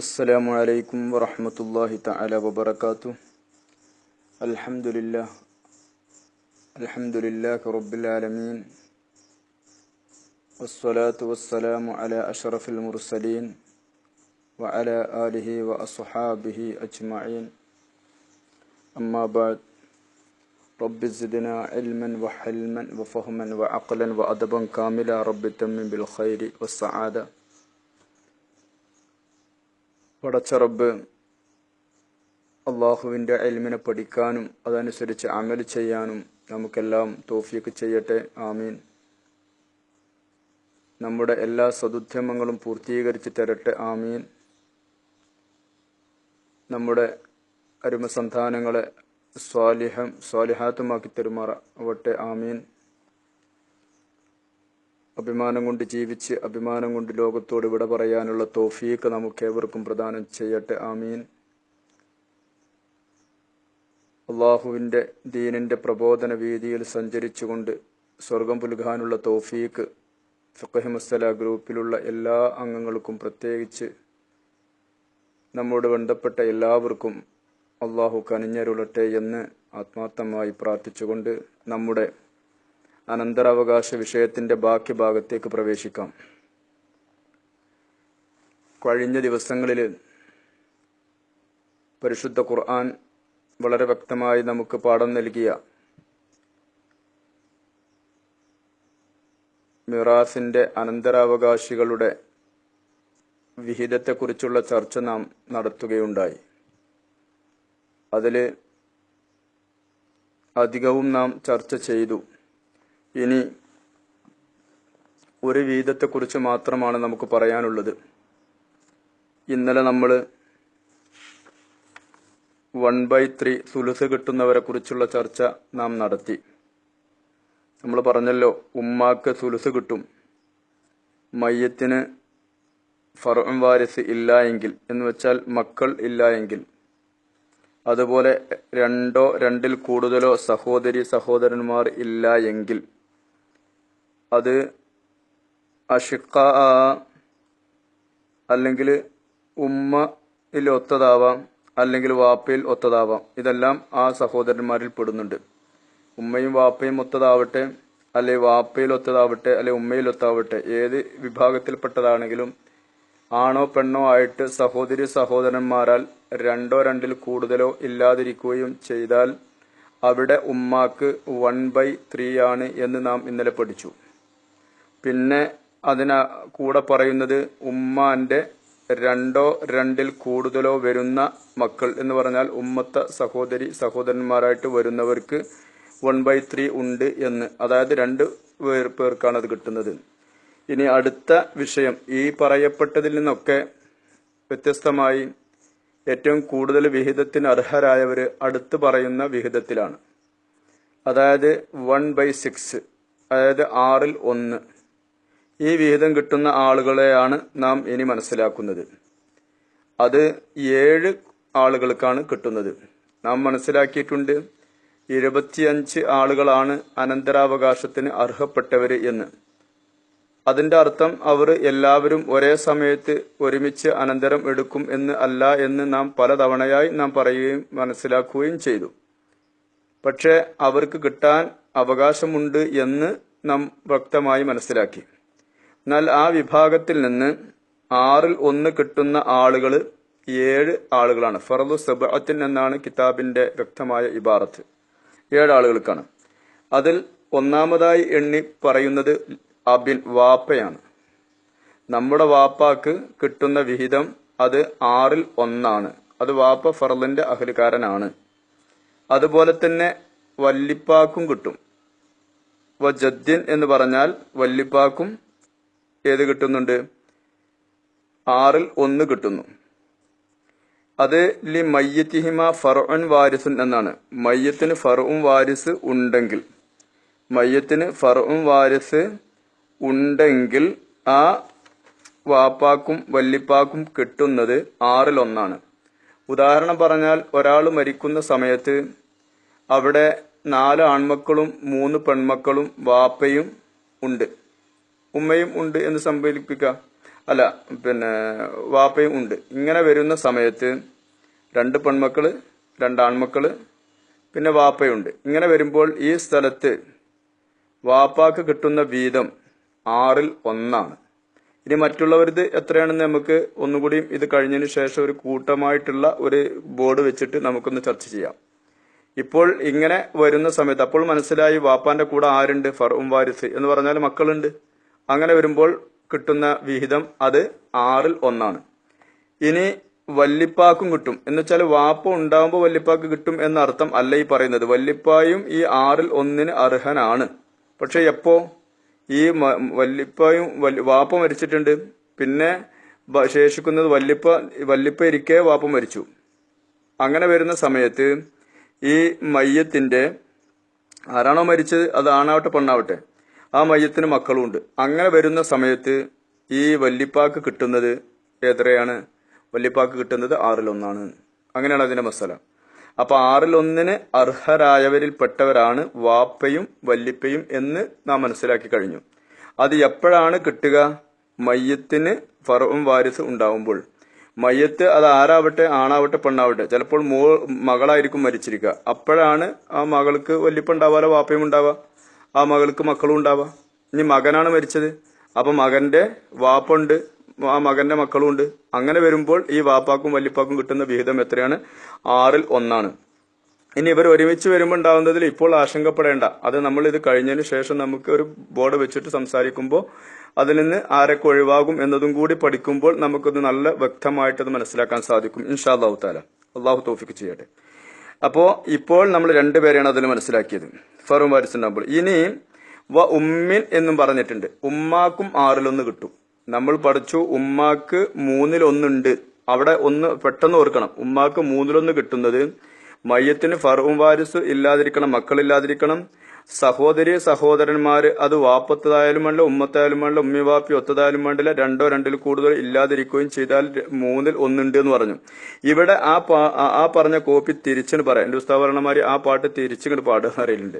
السلام عليكم ورحمة الله تعالى وبركاته. الحمد لله. الحمد لله رب العالمين. والصلاة والسلام على أشرف المرسلين وعلى آله وأصحابه أجمعين. أما بعد رب زدنا علما وحلما وفهما وعقلا وأدبا كاملا. رب تمن بالخير والسعادة. പടച്ച റബ്ബ് അള്ളാഹുവിന്റെ എൽമിനെ പഠിക്കാനും അതനുസരിച്ച് അമൽ ചെയ്യാനും നമുക്കെല്ലാം തോഫിയൊക്കെ ചെയ്യട്ടെ. ആമീൻ. നമ്മുടെ എല്ലാ സതുദ്യമങ്ങളും പൂർത്തീകരിച്ച് തരട്ടെ. ആമീൻ. നമ്മുടെ അരുമസന്താനങ്ങളെ സ്വാലിഹം സ്വാലിഹാത്തുമാക്കി തെരുമാറാവട്ടെ ആമീൻ. അഭിമാനം കൊണ്ട് ജീവിച്ച് അഭിമാനം കൊണ്ട് ലോകത്തോട് വിട പറയാനുള്ള തോഫീക്ക് നമുക്കേവർക്കും പ്രദാനം ചെയ്യട്ടെ. ആമീൻ. അള്ളാഹുവിന്റെ ദീനിന്റെ പ്രബോധന വീതിയിൽ സഞ്ചരിച്ചുകൊണ്ട് സ്വർഗം പുൽകാനുള്ള തോഫീക്ക് ഫക്കഹ് ഗ്രൂപ്പിലുള്ള എല്ലാ അംഗങ്ങൾക്കും പ്രത്യേകിച്ച് നമ്മോട് ബന്ധപ്പെട്ട എല്ലാവർക്കും അള്ളാഹു കനിഞ്ഞരുളട്ടെ എന്ന് ആത്മാർത്ഥമായി പ്രാർത്ഥിച്ചുകൊണ്ട് നമ്മുടെ അനന്തരാവകാശ വിഷയത്തിന്റെ ബാക്കി ഭാഗത്തേക്ക് പ്രവേശിക്കാം. കഴിഞ്ഞ ദിവസങ്ങളിൽ പരിശുദ്ധ ഖുർആൻ വളരെ വ്യക്തമായി നമുക്ക് പാഠം നൽകിയ മിറാസിന്റെ അനന്തരാവകാശികളുടെ വിഹിതത്തെക്കുറിച്ചുള്ള ചർച്ച നാം നടത്തുകയുണ്ടായി. അതിൽ അധികവും നാം ചർച്ച ചെയ്തു. ഇനി ഒരു വീതത്തെക്കുറിച്ച് മാത്രമാണ് നമുക്ക് പറയാനുള്ളത്. ഇന്നലെ നമ്മൾ വൺ ബൈ ത്രീ സുലുസ് കിട്ടുന്നവരെ കുറിച്ചുള്ള ചർച്ച നാം നടത്തി. നമ്മൾ പറഞ്ഞല്ലോ ഉമ്മാക്ക് സുലുസ് കിട്ടും. മയ്യത്തിന് ഫറും വാരിസ് ഇല്ല എങ്കിൽ എന്ന് വെച്ചാൽ മക്കൾ ഇല്ല എങ്കിൽ. അതുപോലെ രണ്ടോ രണ്ടിൽ കൂടുതലോ സഹോദരി സഹോദരന്മാർ ഇല്ല എങ്കിൽ. അത് അഷിക്ക അല്ലെങ്കിൽ ഉമ്മയിൽ ഒത്തതാവാം അല്ലെങ്കിൽ വാപ്പയിൽ ഒത്തതാവാം. ഇതെല്ലാം ആ സഹോദരന്മാരിൽ പെടുന്നുണ്ട്. ഉമ്മയും വാപ്പയും ഒത്തതാവട്ടെ അല്ലെ വാപ്പയിൽ ഒത്തതാവട്ടെ അല്ലെ ഉമ്മയിൽ ഒത്താവട്ടെ ഏത് വിഭാഗത്തിൽപ്പെട്ടതാണെങ്കിലും ആണോ പെണ്ണോ ആയിട്ട് സഹോദരി സഹോദരന്മാരാൽ രണ്ടോ രണ്ടിൽ കൂടുതലോ ഇല്ലാതിരിക്കുകയും ചെയ്താൽ അവിടെ ഉമ്മാക്ക് വൺ ബൈ ത്രീ ആണ് എന്ന് നാം ഇന്നലെ പഠിച്ചു. പിന്നെ അതിന കൂടെ പറയുന്നത് ഉമ്മാന്റെ രണ്ടോ രണ്ടിൽ കൂടുതലോ വരുന്ന മക്കൾ എന്ന് പറഞ്ഞാൽ ഉമ്മത്ത സഹോദരി സഹോദരന്മാരായിട്ട് വരുന്നവർക്ക് വൺ ബൈ ത്രീ ഉണ്ട് എന്ന്. അതായത് രണ്ട് പേർ പേർക്കാണ് അത് കിട്ടുന്നത്. ഇനി അടുത്ത വിഷയം. ഈ പറയപ്പെട്ടതിൽ നിന്നൊക്കെ വ്യത്യസ്തമായി ഏറ്റവും കൂടുതൽ വിഹിതത്തിന് അർഹരായവർ അടുത്ത് പറയുന്ന വിഹിതത്തിലാണ്. അതായത് വൺ ബൈ സിക്സ് അതായത് ആറിൽ ഒന്ന്. ഈ വിഹിതം കിട്ടുന്ന ആളുകളെയാണ് നാം ഇനി മനസ്സിലാക്കുന്നത്. അത് ഏഴ് ആളുകൾക്കാണ് കിട്ടുന്നത്. നാം മനസ്സിലാക്കിയിട്ടുണ്ട് ഇരുപത്തിയഞ്ച് ആളുകളാണ് അനന്തരാവകാശത്തിന് അർഹപ്പെട്ടവർ എന്ന്. അതിന്റെ അർത്ഥം അവർ എല്ലാവരും ഒരേ സമയത്ത് ഒരുമിച്ച് അനന്തരം എടുക്കും എന്ന് അല്ല എന്ന് നാം പലതവണയായി നാം പറയുകയും മനസ്സിലാക്കുകയും ചെയ്തു. പക്ഷേ അവർക്ക് കിട്ടാൻ അവകാശമുണ്ട് എന്ന് നാം വ്യക്തമായി മനസ്സിലാക്കി. എന്നാൽ ആ വിഭാഗത്തിൽ നിന്ന് ആറിൽ ഒന്ന് കിട്ടുന്ന ആളുകൾ ഏഴ് ആളുകളാണ്. ഫറദു സബഅത്തിൻ എന്നാണ് കിതാബിന്റെ വ്യക്തമായ ഇബാറത്ത്. ഏഴ് ആളുകൾക്കാണ്. അതിൽ ഒന്നാമതായി എണ്ണി പറയുന്നത് അബിൻ വാപ്പയാണ്. നമ്മുടെ വാപ്പാക്ക് കിട്ടുന്ന വിഹിതം അത് ആറിൽ ഒന്നാണ്. അത് വാപ്പ ഫറലിന്റെ അഹലുകാരനാണ്. അതുപോലെ തന്നെ വല്ലിപ്പാക്കും കിട്ടും. വ വജദ്യൻ എന്ന് പറഞ്ഞാൽ വല്ലിപ്പാക്കും ഏത് കിട്ടുന്നുണ്ട്? ആറിൽ ഒന്ന് കിട്ടുന്നു. അത് ലി മയ്യത്തിഹിമ ഫറുൻ വാരിസുൻ എന്നാണ്. മയ്യത്തിന് ഫറവും വാരിസ് ഉണ്ടെങ്കിൽ മയ്യത്തിന് ഫറവും വാരിസ് ഉണ്ടെങ്കിൽ ആ വാപ്പാക്കും വല്ലിപ്പാക്കും കിട്ടുന്നത് ആറിൽ ഒന്നാണ്. ഉദാഹരണം പറഞ്ഞാൽ ഒരാൾ മരിക്കുന്ന സമയത്ത് അവിടെ നാല് ആൺമക്കളും മൂന്ന് പെൺമക്കളും വാപ്പയും ഉണ്ട്. ഉമ്മയും ഉണ്ട് എന്ന് സങ്കല്പിക്കുക അല്ല പിന്നെ വാപ്പയും ഉണ്ട്. ഇങ്ങനെ വരുന്ന സമയത്ത് രണ്ട് പെൺമക്കൾ രണ്ട് ആൺമക്കൾ പിന്നെ വാപ്പയുണ്ട്. ഇങ്ങനെ വരുമ്പോൾ ഈ സ്ഥലത്ത് വാപ്പാക്ക് കിട്ടുന്ന വീതം ആറിൽ ഒന്നാണ്. ഇനി മറ്റുള്ളവരത് എത്രയാണെന്ന് നമുക്ക് ഒന്നുകൂടി ഇത് കഴിഞ്ഞതിന് ശേഷം ഒരു കൂട്ടമായിട്ടുള്ള ഒരു ബോർഡ് വെച്ചിട്ട് നമുക്കൊന്ന് ചർച്ച ചെയ്യാം. ഇപ്പോൾ ഇങ്ങനെ വരുന്ന സമയത്ത് അപ്പോൾ മനസ്സിലായി വാപ്പാന്റെ കൂടെ ആരുണ്ട്? ഫറും വാരിസ് എന്ന് പറഞ്ഞാൽ മക്കളുണ്ട്. അങ്ങനെ വരുമ്പോൾ കിട്ടുന്ന വിഹിതം അത് ആറിൽ ഒന്നാണ്. ഇനി വല്ലിപ്പാക്കും കിട്ടും. എന്ന് വെച്ചാൽ വാപ്പ ഉണ്ടാകുമ്പോൾ വല്ലിപ്പാക്ക് കിട്ടും എന്ന അർത്ഥം അല്ല ഈ പറയുന്നത്. വല്ലിപ്പായും ഈ ആറിൽ ഒന്നിന് അർഹനാണ്. പക്ഷെ എപ്പോ? ഈ വല്ലിപ്പായും വാപ്പ മരിച്ചിട്ടുണ്ട്. പിന്നെ ശേഷിക്കുന്നത് വല്ലിപ്പ വല്ലിപ്പ ഇരിക്കെ വാപ്പ മരിച്ചു. അങ്ങനെ വരുന്ന സമയത്ത് ഈ മയ്യത്തിന്റെ ആരാണോ മരിച്ചത്? അത് ആണാവട്ടെ പെണ്ണാവട്ടെ. ആ മയ്യത്തിന് മക്കളുണ്ട്. അങ്ങനെ വരുന്ന സമയത്ത് ഈ വല്ലിപ്പാക്ക് കിട്ടുന്നത് എത്രയാണ് വല്ലിപ്പാക്ക് കിട്ടുന്നത് ആറിലൊന്നാണ്. അങ്ങനെയാണ് അതിന്റെ മസാല. അപ്പൊ ആറിലൊന്നിന് അർഹരായവരിൽ പെട്ടവരാണ് വാപ്പയും വല്ലിപ്പയും എന്ന് നാം മനസ്സിലാക്കി കഴിഞ്ഞു. അത് എപ്പോഴാണ് കിട്ടുക? മയ്യത്തിന് ഫറവും വാരിസ് ഉണ്ടാവുമ്പോൾ. മയ്യത്ത് അത് ആരാവട്ടെ? ആണാവട്ടെ? പെണ്ണാവട്ടെ? ചിലപ്പോൾ മോ മകളായിരിക്കും മരിച്ചിരിക്കുക. അപ്പോഴാണ് ആ മകൾക്ക് വല്ലിപ്പുണ്ടാവാലോ വാപ്പയും ഉണ്ടാവുക ആ മകൾക്ക് മക്കളും ഉണ്ടാവാം. ഇനി മകനാണ് മരിച്ചത്. അപ്പൊ മകന്റെ വാപ്പുണ്ട്. ആ മകന്റെ മക്കളും ഉണ്ട്. അങ്ങനെ വരുമ്പോൾ ഈ വാപ്പാക്കും വല്യപ്പാക്കും കിട്ടുന്ന വിഹിതം എത്രയാണ്? ആറിൽ ഒന്നാണ്. ഇനി ഇവർ ഒരുമിച്ച് വരുമ്പോൾ ഉണ്ടാവുന്നതിൽ ഇപ്പോൾ ആശങ്കപ്പെടേണ്ട. അത് നമ്മൾ ഇത് കഴിഞ്ഞതിന് ശേഷം നമുക്ക് ഒരു ബോർഡ് വെച്ചിട്ട് സംസാരിക്കുമ്പോൾ അതിൽ നിന്ന് ആരൊക്കെ ഒഴിവാകും എന്നതും കൂടി പഠിക്കുമ്പോൾ നമുക്കത് നല്ല വ്യക്തമായിട്ട് അത് മനസ്സിലാക്കാൻ സാധിക്കും. ഇൻഷാ അള്ളാഹു താല അള്ളാഹു തോഫിക്ക് ചെയ്യട്ടെ. അപ്പോ ഇപ്പോൾ നമ്മൾ രണ്ടുപേരെയാണ് അതിൽ മനസ്സിലാക്കിയത്. ഫറും വാരിസ് നമ്പർ ഇനി വ ഉമ്മിൻ എന്നും പറഞ്ഞിട്ടുണ്ട്. ഉമ്മാക്കും ആറിലൊന്ന് കിട്ടും. നമ്മൾ പഠിച്ചു ഉമ്മാക്ക് മൂന്നിലൊന്നുണ്ട്. അവിടെ ഒന്ന് പെട്ടെന്ന് ഓർക്കണം. ഉമ്മാക്ക് മൂന്നിലൊന്ന് കിട്ടുന്നത് മയ്യത്തിന് ഫറും വാരിസ് ഇല്ലാതിരിക്കണം മക്കളില്ലാതിരിക്കണം സഹോദരി സഹോദരന്മാര് അത് വാപ്പത്തതായാലും വേണ്ട ഉമ്മത്തായാലും വേണ്ട ഉമ്മി വാപ്പി ഒത്തതായാലും വേണ്ടില്ല രണ്ടോ രണ്ടിൽ കൂടുതൽ ഇല്ലാതിരിക്കുകയും ചെയ്താൽ മൂന്നിൽ ഒന്നുണ്ട് എന്ന് പറഞ്ഞു. ഇവിടെ ആ ആ- പറഞ്ഞ കോപ്പി തിരിച്ചിട്ട് പറയാം. എന്റെ ഉസ്താവരണമാര് ആ പാട്ട് തിരിച്ചിങ്ങോട്ട് പാടുക അറിയില്ലുണ്ട്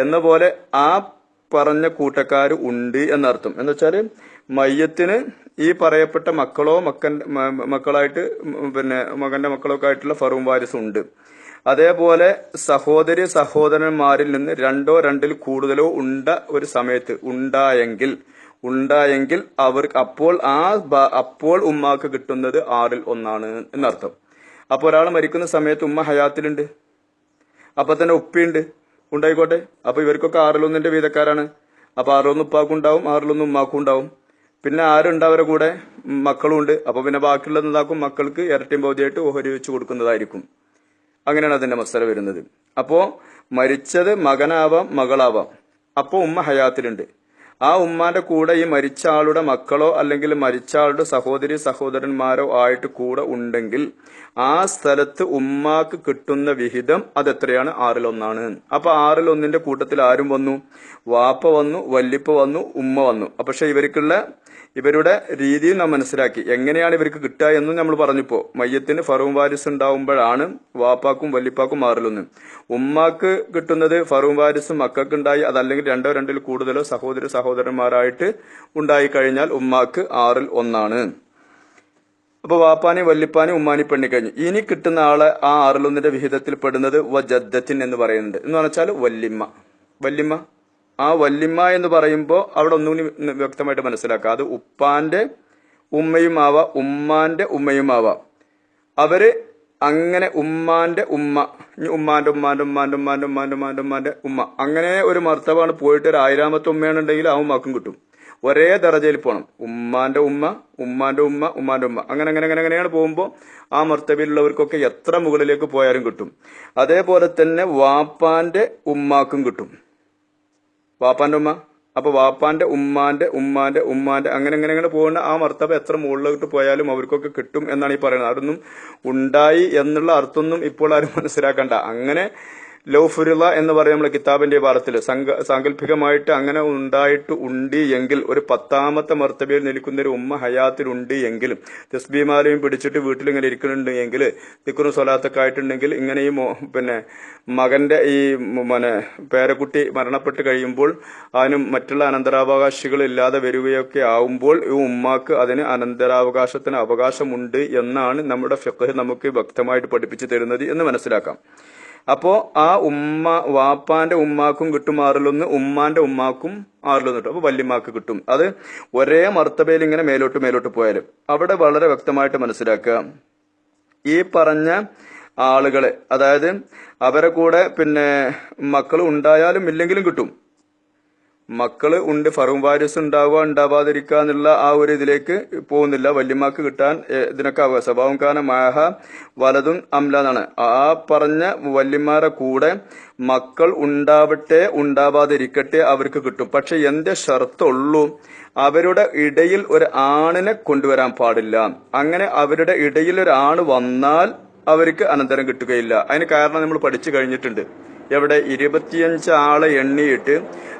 എന്ന പോലെ ആ പറഞ്ഞ കൂട്ടക്കാർ ഉണ്ട് എന്നർത്ഥം. എന്ന് വെച്ചാൽ മയ്യത്തിന് ഈ പറയപ്പെട്ട മക്കളോ മക്കൻ മക്കളായിട്ട് പിന്നെ മകന്റെ മക്കളൊക്കെ ആയിട്ടുള്ള ഫറൂം വാരിസും ഉണ്ട്. അതേപോലെ സഹോദരി സഹോദരന്മാരിൽ നിന്ന് രണ്ടോ രണ്ടിൽ കൂടുതലോ ഉണ്ട ഒരു സമയത്ത് ഉണ്ടായെങ്കിൽ ഉണ്ടായെങ്കിൽ അവർക്ക് അപ്പോൾ ആ അപ്പോൾ ഉമ്മാക്ക് കിട്ടുന്നത് ആറിൽ ഒന്നാണ് എന്നർത്ഥം. അപ്പൊ ഒരാൾ മരിക്കുന്ന സമയത്ത് ഉമ്മ ഹയാത്തിലുണ്ട്. അപ്പൊ തന്നെ ഉപ്പിയുണ്ട്. ഉണ്ടായിക്കോട്ടെ. അപ്പൊ ഇവർക്കൊക്കെ ആറിലൊന്നിന്റെ വീതക്കാരാണ്. അപ്പൊ ആറിലൊന്ന് ഉപ്പാക്കും ഉണ്ടാവും ആറിലൊന്ന് ഉമ്മാക്കും ഉണ്ടാവും. പിന്നെ ആരുണ്ട് അവരുടെ കൂടെ? മക്കളും ഉണ്ട് അപ്പൊ പിന്നെ ബാക്കിയുള്ള എന്താക്കും? മക്കൾക്ക് ഇരട്ടിയും ബോധ്യമായിട്ട് ഓഹരി വെച്ച് കൊടുക്കുന്നതായിരിക്കും. അങ്ങനെയാണ് അതിന്റെ മസല വരുന്നത്. അപ്പോ മരിച്ചത് മകനാവാം മകളാവാം. അപ്പോ ഉമ്മ ഹയാത്തിലുണ്ട്. ആ ഉമ്മാന്റെ കൂടെ ഈ മരിച്ച ആളുടെ മക്കളോ അല്ലെങ്കിൽ മരിച്ച ആളുടെ സഹോദരി സഹോദരന്മാരോ ആയിട്ട് കൂടെ ഉണ്ടെങ്കിൽ ആ സ്ഥലത്ത് ഉമ്മാക്ക് കിട്ടുന്ന വിഹിതം അതെത്രയാണ്? ആറിലൊന്നാണ്. അപ്പൊ ആറിലൊന്നിന്റെ കൂട്ടത്തിൽ ആരും വന്നു? വാപ്പ വന്നു വല്ലിപ്പ വന്നു ഉമ്മ വന്നു. പക്ഷെ ഇവർക്കുള്ള ഇവരുടെ രീതിയും നാം മനസ്സിലാക്കി. എങ്ങനെയാണ് ഇവർക്ക് കിട്ടുക എന്നും നമ്മൾ പറഞ്ഞപ്പോ. മയ്യത്തിന് ഫറൂം വാരിസ് ഉണ്ടാവുമ്പോഴാണ് വാപ്പാക്കും വല്ലിപ്പാക്കും മാറലൊന്ന്. ഉമ്മാക്ക് കിട്ടുന്നത് ഫറൂം വാരിസും മക്കൾക്ക് ഉണ്ടായി. അതല്ലെങ്കിൽ രണ്ടോ രണ്ടിൽ കൂടുതലോ സഹോദര സഹോദരന്മാരായിട്ട് ഉണ്ടായി കഴിഞ്ഞാൽ ഉമ്മാക്ക് ആറിൽ ഒന്നാണ്. അപ്പൊ വാപ്പാനെ വല്ലിപ്പാനെ ഉമ്മാനി പെണ്ണി കഴിഞ്ഞു. ഇനി കിട്ടുന്ന ആളെ ആ ആറിലൊന്നിന്റെ വിഹിതത്തിൽ പെടുന്നത് വജദ്ദത്തിൻ എന്ന് പറയുന്നുണ്ട്. എന്ന് പറഞ്ഞാൽ വല്ലിമ്മ. വല്ലിമ്മ. ആ വല്ലിമ്മ എന്ന് പറയുമ്പോൾ അവിടെ ഒന്നുകൂടി വ്യക്തമായിട്ട് മനസ്സിലാക്കുക അത് ഉപ്പാന്റെ ഉമ്മയും ആവാം ഉമ്മാന്റെ ഉമ്മയും ആവാം അവർ അങ്ങനെ ഉമ്മാന്റെ ഉമ്മ ഉമ്മാന്റെ ഉമ്മാന്റെ ഉമ്മാന്റെ ഉമ്മാന്റെ ഉമ്മാന്റെ ഉമ്മാന്റെ ഉമ്മാന്റെ ഉമ്മ. അങ്ങനെ ഒരു മർത്തവാണ് പോയിട്ട് ഒരു ആയിരാമത്തെ ഉമ്മയാണെന്നുണ്ടെങ്കിൽ ആ ഉമ്മാക്കും കിട്ടും. ഒരേ ദറജയിൽ പോകണം ഉമ്മാന്റെ ഉമ്മ ഉമ്മാന്റെ ഉമ്മ ഉമ്മാന്റെ ഉമ്മ. അങ്ങനെ അങ്ങനെ അങ്ങനെ അങ്ങനെയാണ് പോകുമ്പോൾ ആ മർത്തബയിലുള്ളവർക്കൊക്കെ എത്ര മുകളിലേക്ക് പോയാലും കിട്ടും. അതേപോലെ തന്നെ വാപ്പാന്റെ ഉമ്മാക്കും കിട്ടും. വാപ്പാന്റെ ഉമ്മ? അപ്പൊ വാപ്പാന്റെ ഉമ്മാന്റെ ഉമ്മാന്റെ ഉമ്മാന്റെ അങ്ങനെ അങ്ങനെ അങ്ങനെ പോകുന്ന ആ മർത്തബ എത്ര മുകളിലോട്ട് പോയാലും അവർക്കൊക്കെ കിട്ടും എന്നാണ് ഈ പറയുന്നത്. അതൊന്നും ഉണ്ടായി എന്നുള്ള അർത്ഥമൊന്നും ഇപ്പോൾ ആരും മനസ്സിലാക്കണ്ട. അങ്ങനെ ലൗഫുരിള എന്ന് പറയുന്ന നമ്മുടെ കിതാബിന്റെ ഭാരത്തിൽ. സാങ്കല്പികമായിട്ട് അങ്ങനെ ഉണ്ടായിട്ട് ഉണ്ട് എങ്കിൽ ഒരു പത്താമത്തെ മർത്തബയിൽ നിൽക്കുന്ന ഒരു ഉമ്മ ഹയാത്തിലുണ്ട് എങ്കിലും തസ്ബീമാലയും പിടിച്ചിട്ട് വീട്ടിൽ ഇങ്ങനെ ഇരിക്കുന്നുണ്ട് എങ്കിൽ തിക്കുറും സ്വലാത്തൊക്കെ ആയിട്ടുണ്ടെങ്കിൽ ഇങ്ങനെ ഈ പിന്നെ മകന്റെ ഈ മനെ പേരക്കുട്ടി മരണപ്പെട്ട് കഴിയുമ്പോൾ അതിനും മറ്റുള്ള അനന്തരാവകാശികൾ ഇല്ലാതെ വരികയൊക്കെ ആവുമ്പോൾ ഈ ഉമ്മാക്ക് അതിന് അനന്തരാവകാശത്തിന് അവകാശമുണ്ട് എന്നാണ് നമ്മുടെ ഫിഖ് നമുക്ക് വ്യക്തമായിട്ട് പഠിപ്പിച്ചു തരുന്നത് എന്ന് മനസ്സിലാക്കാം. അപ്പോ ആ ഉമ്മ വാപ്പാന്റെ ഉമ്മാക്കും കിട്ടും ആറിലൊന്ന് ഉമ്മാന്റെ ഉമ്മാക്കും ആറിലൊന്ന് കിട്ടും. അപ്പൊ വല്യമ്മാക്ക് കിട്ടും. അത് ഒരേ മർത്തബയിൽ ഇങ്ങനെ മേലോട്ട് മേലോട്ട് പോയാലും. അവിടെ വളരെ വ്യക്തമായിട്ട് മനസ്സിലാക്കുക. ഈ പറഞ്ഞ ആളുകളെ അതായത് അവരെ കൂടെ പിന്നെ മക്കൾ ഉണ്ടായാലും ഇല്ലെങ്കിലും കിട്ടും. മക്കൾ ഉണ്ട് ഫറും വാരിസ് ഉണ്ടാവുക ഉണ്ടാവാതിരിക്കുക എന്നുള്ള ആ ഒരു ഇതിലേക്ക് പോകുന്നില്ല. വല്യമാക്ക് കിട്ടാൻ ഇതിനൊക്കെ ആവുക സ്വഭാവം കാരണം മാഹ വലതും അമല എന്നാണ് ആ പറഞ്ഞ വല്യമാരെ കൂടെ മക്കൾ ഉണ്ടാവട്ടെ ഉണ്ടാവാതിരിക്കട്ടെ അവർക്ക് കിട്ടും. പക്ഷെ എന്റെ ഷർത്തുള്ളൂ അവരുടെ ഇടയിൽ ഒരു ആണിനെ കൊണ്ടുവരാൻ പാടില്ല. അങ്ങനെ അവരുടെ ഇടയിൽ ഒരു ആണ് വന്നാൽ അവർക്ക് അനന്തരം കിട്ടുകയില്ല. അതിന് കാരണം നമ്മൾ പഠിച്ചു കഴിഞ്ഞിട്ടുണ്ട്. എവിടെ ഇരുപത്തിയഞ്ച് ആളെ എണ്ണിയിട്ട്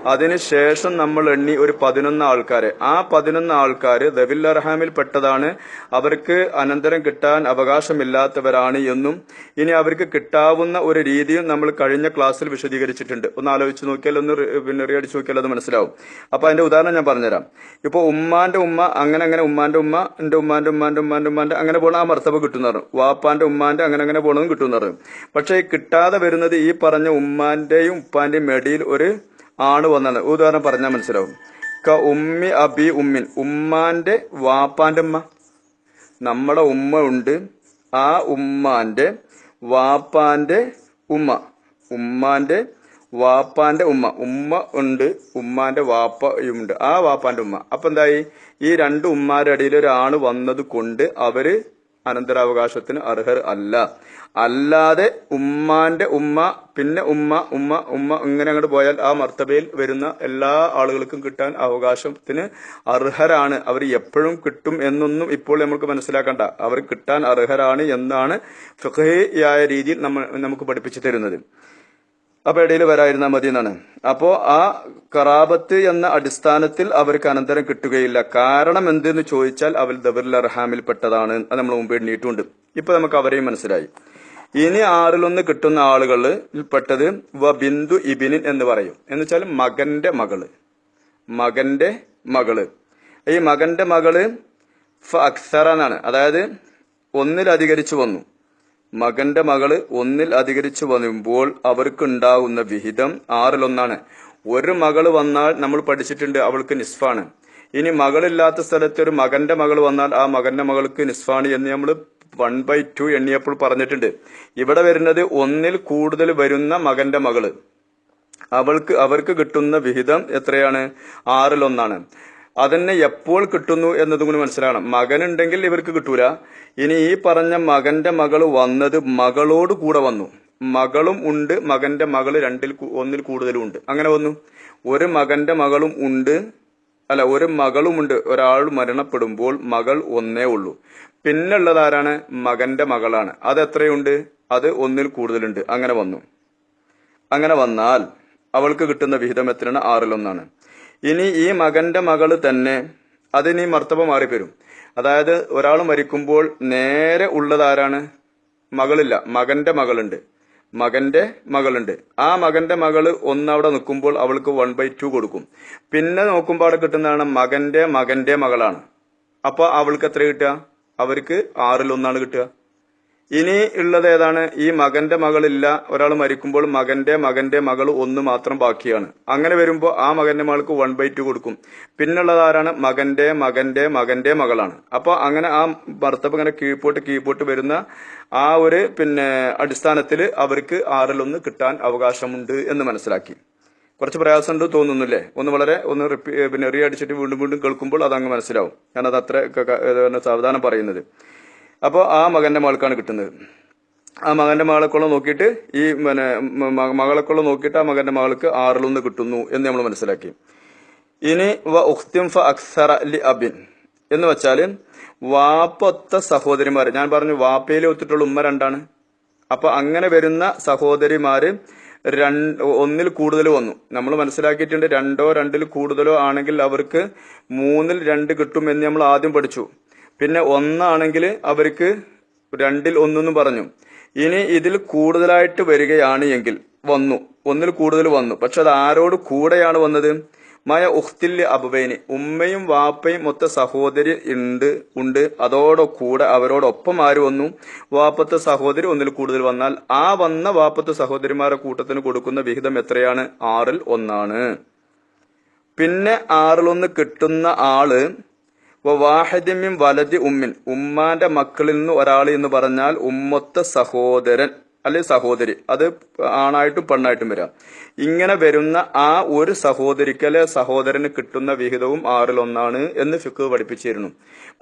അതിനുശേഷം നമ്മൾ എണ്ണി ഒരു പതിനൊന്ന് ആൾക്കാരെ. ആ പതിനൊന്ന് ആൾക്കാർ ദവിൽ അർഹാമിൽ പെട്ടതാണ്. അവർക്ക് അനന്തരം കിട്ടാൻ അവകാശമില്ലാത്തവരാണ് എന്നും ഇനി അവർക്ക് കിട്ടാവുന്ന ഒരു രീതിയും നമ്മൾ കഴിഞ്ഞ ക്ലാസ്സിൽ വിശദീകരിച്ചിട്ടുണ്ട്. ഒന്ന് ആലോചിച്ച് നോക്കിയാൽ ഒന്ന് പിന്നെ റീഅടിച്ച് നോക്കിയാൽ അത് മനസ്സിലാവും. അപ്പൊ അതിന്റെ ഉദാഹരണം ഞാൻ പറഞ്ഞുതരാം. ഇപ്പൊ ഉമ്മാന്റെ ഉമ്മ അങ്ങനെ അങ്ങനെ ഉമ്മാന്റെ ഉമ്മ എന്റെ ഉമ്മാന്റെ ഉമ്മാന്റെ ഉമ്മാന്റെ ഉമ്മാന്റെ അങ്ങനെ പോണ ആ മർത്തബ കിട്ടുന്നതാണ് വാപ്പാന്റെ ഉമ്മാന്റെ അങ്ങനെ അങ്ങനെ പോണതും കിട്ടുന്നതാണ് പക്ഷെ കിട്ടാതെ വരുന്നത് ഈ പറഞ്ഞ ഉമ്മാന്റെയും ഉപ്പാന്റെയും മെടിയിൽ ഒരു ആണ് വന്നത്. ഉദാഹരണം പറഞ്ഞാൽ മനസ്സിലാവും. ക ഉമ്മി അബി ഉമ്മിൻ. ഉമ്മാന്റെ വാപ്പാന്റെ ഉമ്മ. നമ്മുടെ ഉമ്മ ഉണ്ട്. ആ ഉമ്മാന്റെ വാപ്പാന്റെ ഉമ്മ. ഉമ്മാന്റെ വാപ്പാന്റെ ഉമ്മ. ഉമ്മ ഉണ്ട്. ഉമ്മാന്റെ വാപ്പയുണ്ട് ആ വാപ്പാന്റെ ഉമ്മ. അപ്പൊ എന്തായി? ഈ രണ്ട് ഉമ്മാരുടെ ഇടയിൽ ഒരാണ് വന്നത് കൊണ്ട് അവർ അനന്തരാവകാശത്തിന് അർഹർ അല്ല. അല്ലാതെ ഉമ്മാന്റെ ഉമ്മ പിന്നെ ഉമ്മ ഉമ്മ ഉമ്മ ഇങ്ങനെ അങ്ങോട്ട് പോയാൽ ആ മർത്തബയിൽ വരുന്ന എല്ലാ ആളുകൾക്കും കിട്ടാൻ അവകാശത്തിന് അർഹരാണ്. അവർ എപ്പോഴും കിട്ടും എന്നൊന്നും ഇപ്പോൾ നമുക്ക് മനസ്സിലാക്കണ്ട. അവർ കിട്ടാൻ അർഹരാണ് എന്നാണ് ഫിഖഹിയായ രീതിയിൽ നമ്മൾ നമുക്ക് പഠിപ്പിച്ചു തരുന്നത്. അപ്പൊ ഇടയിൽ വരായിരുന്നാൽ മതി എന്നാണ്. അപ്പോ ആ കറാബത്ത് എന്ന അടിസ്ഥാനത്തിൽ അവർക്ക് അനന്തരം കിട്ടുകയില്ല. കാരണം എന്തെന്ന് ചോദിച്ചാൽ അവർ ദബിർ അർഹാമിൽ പെട്ടതാണ്. അത് നമ്മൾ മുമ്പ് എണ്ണിയിട്ടുണ്ട് ഇപ്പൊ നമുക്ക് അവരെയും മനസ്സിലായി. ഇനി ആറിലൊന്ന് കിട്ടുന്ന ആളുകളിൽ പെട്ടത് വ ബിന്ദു ഇബിനിൻ എന്ന് പറയും. എന്ന് വെച്ചാൽ മകന്റെ മകൾ. മകന്റെ മകൾ. ഈ മകന്റെ മകൾ ഫ അക്സറ എന്നാണ്. അതായത് ഒന്നിലധികരിച്ചു വന്നു. മകന്റെ മകൾ ഒന്നിൽ അധികരിച്ചു വരുമ്പോൾ അവർക്ക് ഉണ്ടാകുന്ന വിഹിതം ആറിലൊന്നാണ്. ഒരു മകൾ വന്നാൽ നമ്മൾ പഠിച്ചിട്ടുണ്ട് അവൾക്ക് നിസ്ഫാണ്. ഇനി മകളില്ലാത്ത സ്ഥലത്ത് ഒരു മകന്റെ മകൾ വന്നാൽ ആ മകന്റെ മകൾക്ക് നിസ്ഫാണ് എന്ന് നമ്മൾ വൺ ബൈ ടു എണ്ണിയപ്പോൾ പറഞ്ഞിട്ടുണ്ട്. ഇവിടെ വരുന്നത് ഒന്നിൽ കൂടുതൽ വരുന്ന മകന്റെ മകൾ. അവൾക്ക് അവർക്ക് കിട്ടുന്ന വിഹിതം എത്രയാണ്? ആറിലൊന്നാണ്. അതന്നെ എപ്പോൾ കിട്ടുന്നു എന്നതും കൂടി മനസ്സിലാകണം. മകനുണ്ടെങ്കിൽ ഇവർക്ക് കിട്ടൂല. ഇനി ഈ പറഞ്ഞ മകന്റെ മകൾ വന്നത് മകളോട് കൂടെ വന്നു. മകളും ഉണ്ട് മകന്റെ മകൾ രണ്ടിൽ ഒന്നിൽ കൂടുതലും ഉണ്ട്. അങ്ങനെ വന്നു. ഒരു മകന്റെ മകളും ഉണ്ട് അല്ല ഒരു മകളുമുണ്ട് ഒരാൾ മരണപ്പെടുമ്പോൾ മകൾ ഒന്നേ ഉള്ളൂ. പിന്നുള്ളത് ആരാണ്? മകന്റെ മകളാണ്. അത് എത്രയുണ്ട്? അത് ഒന്നിൽ കൂടുതലുണ്ട്. അങ്ങനെ വന്നു. അങ്ങനെ വന്നാൽ അവൾക്ക് കിട്ടുന്ന വിഹിതം എത്രയാണ്? ആറിലൊന്നാണ്. ഇനി ഈ മകന്റെ മകൾ തന്നെ അതിന് മർത്തവ മാറിപ്പരും. അതായത് ഒരാൾ മരിക്കുമ്പോൾ നേരെ ഉള്ളത് ആരാണ് മകളില്ല. മകന്റെ മകളുണ്ട്. മകന്റെ മകളുണ്ട്. ആ മകന്റെ മകൾ ഒന്നവിടെ നിൽക്കുമ്പോൾ അവൾക്ക് വൺ ബൈ ടു കൊടുക്കും. പിന്നെ നോക്കുമ്പോൾ അവിടെ കിട്ടുന്നതാണ് മകന്റെ മകന്റെ മകളാണ്. അപ്പൊ അവൾക്ക് എത്ര കിട്ടുക? അവർക്ക് ആറിലൊന്നാണ് കിട്ടുക. ഇനി ഉള്ളത് ഏതാണ്? ഈ മകന്റെ മകളില്ല ഒരാൾ മരിക്കുമ്പോൾ മകന്റെ മകന്റെ മകൾ ഒന്ന് മാത്രം ബാക്കിയാണ്. അങ്ങനെ വരുമ്പോൾ ആ മകന്റെ മകൾക്ക് വൺ ബൈ ടു കൊടുക്കും. പിന്നുള്ളത് ആരാണ്? മകന്റെ മകന്റെ മകന്റെ മകളാണ്. അപ്പൊ അങ്ങനെ ആ ഭർത്താവ് ഇങ്ങനെ കീഴ്പോട്ട് കീഴ്പോട്ട് വരുന്ന ആ ഒരു പിന്നെ അടിസ്ഥാനത്തിൽ അവർക്ക് ആറിലൊന്ന് കിട്ടാൻ അവകാശമുണ്ട് എന്ന് മനസ്സിലാക്കി. കുറച്ച് പ്രയാസമുണ്ട് തോന്നുന്നില്ലേ? ഒന്ന് വളരെ ഒന്ന് റിപ്പീ പിന്നെ റീ അടിച്ചിട്ട് വീണ്ടും വീണ്ടും കേൾക്കുമ്പോൾ അതങ്ങ് മനസ്സിലാവും. ഞാനത് അത്ര സാവധാനം പറയുന്നത്. അപ്പോൾ ആ മകന്റെ മകൾക്കാണ് കിട്ടുന്നത്. ആ മകന്റെ മകളെക്കുള്ള നോക്കിയിട്ട് ഈ പിന്നെ മകളെക്കുള്ള നോക്കിയിട്ട് ആ മകന്റെ മകൾക്ക് ആറിലൊന്ന് കിട്ടുന്നു എന്ന് നമ്മൾ മനസ്സിലാക്കി. ഇനി വ ഉഖ്തിം ഫ അക്സറ ലി അബിൻ എന്ന് വെച്ചാൽ വാപ്പൊത്ത സഹോദരിമാര്. ഞാൻ പറഞ്ഞു വാപ്പയിൽ ഒത്തിട്ടുള്ള ഉമ്മ രണ്ടാണ്. അപ്പൊ അങ്ങനെ വരുന്ന സഹോദരിമാര് രണ്ട് ഒന്നിൽ കൂടുതൽ വന്നു. നമ്മൾ മനസ്സിലാക്കിയിട്ടുണ്ട് രണ്ടോ രണ്ടിൽ കൂടുതലോ ആണെങ്കിൽ അവർക്ക് മൂന്നിൽ രണ്ട് കിട്ടും എന്ന് നമ്മൾ ആദ്യം പഠിച്ചു. പിന്നെ ഒന്നാണെങ്കിൽ അവർക്ക് രണ്ടിൽ ഒന്നെന്ന് പറഞ്ഞു. ഇനി ഇതിൽ കൂടുതലായിട്ട് വരികയാണ് എങ്കിൽ വന്നു. ഒന്നിൽ കൂടുതൽ വന്നു. പക്ഷെ അത് ആരോട് കൂടെയാണ് വന്നത്? മായ ഉഖ്തിൽ അബുബൈന്. ഉമ്മയും വാപ്പയും മൊത്ത സഹോദരി ഉണ്ട് ഉണ്ട്. അതോടെ കൂടെ അവരോടൊപ്പം ആര് വന്നു? വാപ്പത്തെ സഹോദരി ഒന്നിൽ കൂടുതൽ വന്നാൽ ആ വന്ന വാപ്പത്തെ സഹോദരിമാരുടെ കൂട്ടത്തിന് കൊടുക്കുന്ന വിഹിതം എത്രയാണ്? ആറിൽ ഒന്നാണ്. പിന്നെ ആറിലൊന്ന് കിട്ടുന്ന ആൾ വാഹിദിമ്യം വലതി ഉമ്മിൻ. ഉമ്മാന്റെ മക്കളിൽ നിന്ന് ഒരാൾ എന്ന് പറഞ്ഞാൽ ഉമ്മത്തെ സഹോദരൻ അല്ലെ സഹോദരി. അത് ആണായിട്ടും പെണ്ണായിട്ടും വരാം. ഇങ്ങനെ വരുന്ന ആ ഒരു സഹോദരിക്ക് അല്ലെ സഹോദരന് കിട്ടുന്ന വിഹിതവും ആറിലൊന്നാണ് എന്ന് ഫിക്ക് പഠിപ്പിച്ചിരുന്നു.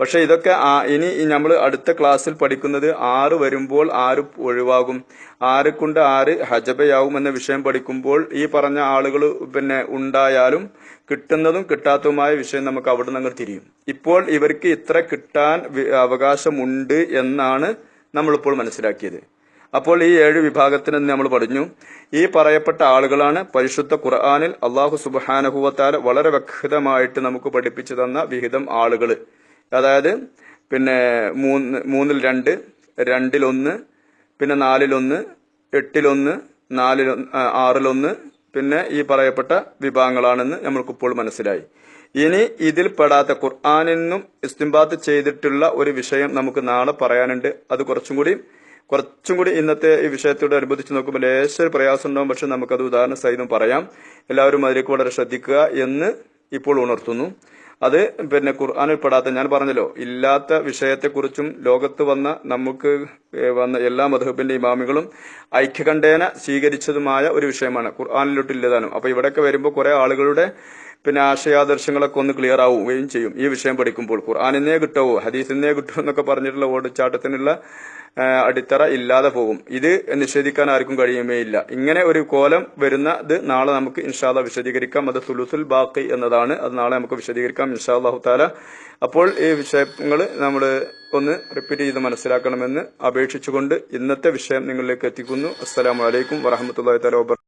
പക്ഷെ ഇതൊക്കെ ഇനി നമ്മൾ അടുത്ത ക്ലാസ്സിൽ പഠിക്കുന്നത് ആറ് വരുമ്പോൾ ആറ് ഒഴിവാകും. ആറ് കൊണ്ട് ആറ് ഹജബയാവും എന്ന വിഷയം പഠിക്കുമ്പോൾ ഈ പറഞ്ഞ ആളുകൾ പിന്നെ ഉണ്ടായാലും കിട്ടുന്നതും കിട്ടാത്തതുമായ വിഷയം നമുക്ക് അവിടെ നിന്ന് തിരിയും. ഇപ്പോൾ ഇവർക്ക് ഇത്ര കിട്ടാൻ അവകാശമുണ്ട് എന്നാണ് നമ്മളിപ്പോൾ മനസ്സിലാക്കിയത്. അപ്പോൾ ഈ ഏഴ് വിഭാഗത്തിന് നമ്മൾ പറഞ്ഞു ഈ പറയപ്പെട്ട ആളുകളാണ് പരിശുദ്ധ ഖുർആാനിൽ അള്ളാഹു സുബാനഹുവത്താൽ വളരെ വ്യക്തമായിട്ട് നമുക്ക് പഠിപ്പിച്ചു തന്ന വിഹിതം ആളുകൾ അതായത് പിന്നെ മൂന്ന് മൂന്നിൽ രണ്ട് രണ്ടിലൊന്ന് പിന്നെ നാലിലൊന്ന് എട്ടിലൊന്ന് ആ, ആറിലൊന്ന് പിന്നെ ഈ പറയപ്പെട്ട വിഭാഗങ്ങളാണെന്ന് നമ്മൾക്കിപ്പോൾ മനസ്സിലായി. ഇനി ഇതിൽ പെടാത്ത ഖുർആാനിൽ നിന്നും ഇസ്തിംബാത്ത് ചെയ്തിട്ടുള്ള ഒരു വിഷയം നമുക്ക് നാളെ പറയാനുണ്ട്. അത് കുറച്ചും കൂടി കുറച്ചും കൂടി ഇന്നത്തെ ഈ വിഷയത്തോട് അനുബന്ധിച്ച് നോക്കുമ്പോൾ ലേശം പ്രയാസം ഉണ്ടാവും. പക്ഷെ നമുക്കത് ഉദാഹരണ സഹിതം പറയാം. എല്ലാവരും അതിലേക്ക് വളരെ ശ്രദ്ധിക്കുക എന്ന് ഇപ്പോൾ ഉണർത്തുന്നു. അത് പിന്നെ ഖുർആാനിൽ പെടാത്ത ഞാൻ പറഞ്ഞല്ലോ ഇല്ലാത്ത വിഷയത്തെക്കുറിച്ചും ലോകത്ത് വന്ന നമുക്ക് വന്ന എല്ലാ മധുബിന്റെ ഇമാമികളും ഐക്യകണ്ഠേന സ്വീകരിച്ചതുമായ ഒരു വിഷയമാണ് ഖുർആാനിലോട്ടില്ലതാനും. അപ്പൊ ഇവിടെയൊക്കെ വരുമ്പോൾ കുറെ ആളുകളുടെ പിന്നെ ആശയാദർശങ്ങളൊക്കെ ഒന്ന് ക്ലിയർ ആവുകയും ചെയ്യും ഈ വിഷയം പഠിക്കുമ്പോൾ. ഖുർആാനിന്നേ കിട്ടുമോ ഹദീസിന്നേ കിട്ടുമോ എന്നൊക്കെ പറഞ്ഞിട്ടുള്ള ഓടിച്ചാട്ടത്തിനുള്ള അടിത്തറ ഇല്ലാതെ പോകും. ഇത് നിഷേധിക്കാൻ ആർക്കും കഴിയുമേ ഇല്ല. ഇങ്ങനെ ഒരു കോലം വരുന്ന ഇത് നാളെ നമുക്ക് ഇൻഷാല്ല വിശദീകരിക്കാം. അത് സുലുസുൽ ബാക്കി എന്നതാണ്. അത് നാളെ നമുക്ക് വിശദീകരിക്കാം ഇൻഷാല്ലാഹു താല അപ്പോൾ ഈ വിഷയങ്ങൾ നമ്മൾ ഒന്ന് റിപ്പീറ്റ് ചെയ്ത് മനസ്സിലാക്കണമെന്ന് അപേക്ഷിച്ചുകൊണ്ട് ഇന്നത്തെ വിഷയം നിങ്ങളിലേക്ക് എത്തിക്കുന്നു. അസ്സലാമലൈക്കും വറഹമത്തല്ലാ തല വബർ